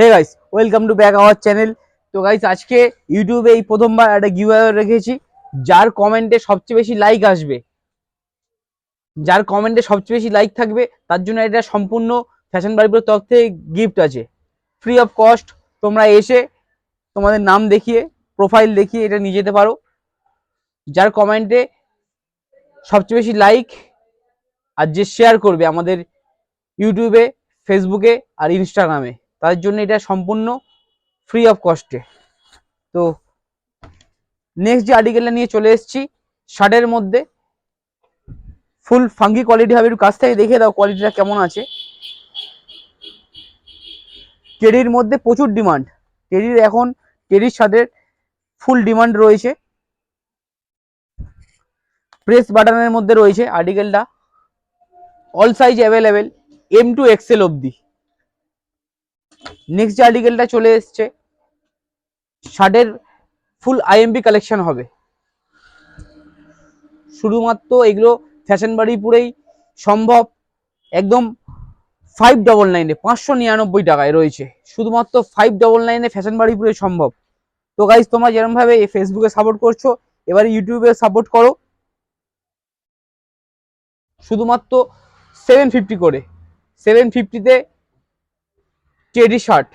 Hey guys welcome to back our channel তো guys আজকে ইউটিউবে এই প্রথমবার একটা গিভ রেখেছি, যার কমেন্টে সবচেয়ে বেশি লাইক আসবে। যার কমেন্টে সবচেয়ে বেশি লাইক থাকবে, তার জন্য এটা সম্পূর্ণ ফ্যাশন বাড়িপুরের তরফ থেকে গিফট আছে। ফ্রি অফ কস্ট তোমরা এসে তোমাদের নাম দেখিয়ে প্রোফাইল দেখিয়ে এটা নিয়ে যেতে পারো। যার কমেন্টে সবচেয়ে বেশি লাইক আর যে শেয়ার করবে আমাদের ইউটিউবে ফেসবুকে আর ইনস্টাগ্রামে তার জন্য এটা সম্পূর্ণ ফ্রি অফ কস্টে তো নেক্সট যে আর্টিকেলটা নিয়ে চলে এসেছি শার্টের মধ্যে ফুল ফাঙ্গি কোয়ালিটি হবে, একটু কাছ থেকে দেখে দাও কোয়ালিটিটা কেমন আছে। টেরির মধ্যে প্রচুর ডিমান্ড টেরির এখন টেরির শার্টের ফুল ডিমান্ড রয়েছে। প্রেস বাটনের মধ্যে রয়েছে আর্টিকেলটা all size available M to XL অবধি। নেক্সট যে আর্টিকেলটা চলে এসছে শার্টের ফুল আইএমপি কালেকশন হবে। শুধুমাত্র এগুলো ফ্যাশন বাড়িপুরেই সম্ভব। একদম ফাইভ ডবল নাইনে পাঁচশো নিরানব্বই টাকায় রয়েছে। শুধুমাত্র ফাইভ ডবল নাইনে ফ্যাশন বাড়িপুরে সম্ভব। তো গাইজ তোমরা যেরকমভাবে ফেসবুকে সাপোর্ট করছ, এবার ইউটিউবে সাপোর্ট করো। শুধুমাত্র সেভেন ফিফটি করে। সেভেন ফিফটিতে টেডি শার্ট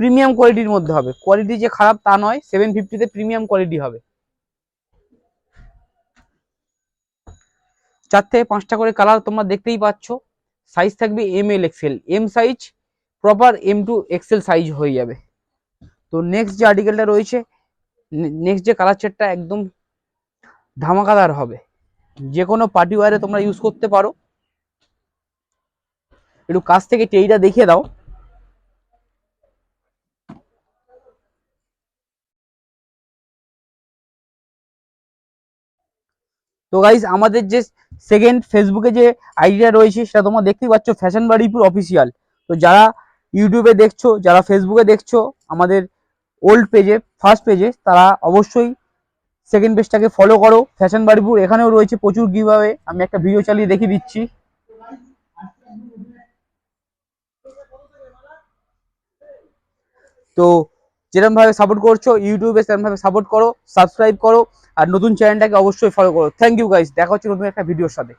প্রিমিয়াম কোয়ালিটির মধ্যে হবে। কোয়ালিটি যে খারাপ তা নয় সেভেন ফিফটিতে প্রিমিয়াম কোয়ালিটি হবে। চার থেকে পাঁচটা করে কালার তোমরা দেখতেই পাচ্ছ। সাইজ থাকবে M L XL M size proper M to XL size হয়ে যাবে। তো নেক্সট যে আর্টিকেলটা রয়েছে নেক্সট যে কালার চারটা একদম ধামাকাদার হবে। যে কোনো পার্টি ওয়ারে তোমরা ইউজ করতে পারো। একটু কাছ থেকে টেইটা দেখিয়ে দাও। তো গাইজ আমাদের যে সেকেন্ড ফেসবুকে যে আইডিয়া রয়েছে, সেটা তোমরা দেখতেই পাচ্ছ ফ্যাশন বাড়িপুর অফিসিয়াল তো যারা ইউটিউবে দেখছ, যারা ফেসবুকে দেখছ, আমাদের ওল্ড পেজে ফার্স্ট পেজে তারা অবশ্যই সেকেন্ড পেজটাকে ফলো করো। ফ্যাশন বাড়িপুর এখানেও রয়েছে প্রচুর গিভাবে আমি একটা ভিডিও চালিয়ে দেখিয়ে দিচ্ছি। তো যেরকম ভাবে সাপোর্ট করছ ইউটিউবে সেরকম ভাবে সাপোর্ট করো সাবস্ক্রাইব করো, আর নতুন চ্যানেলটাকে অবশ্যই ফলো করো। থ্যাংক ইউ গাইস দেখা হচ্ছে নতুন একটা ভিডিওর সাথে।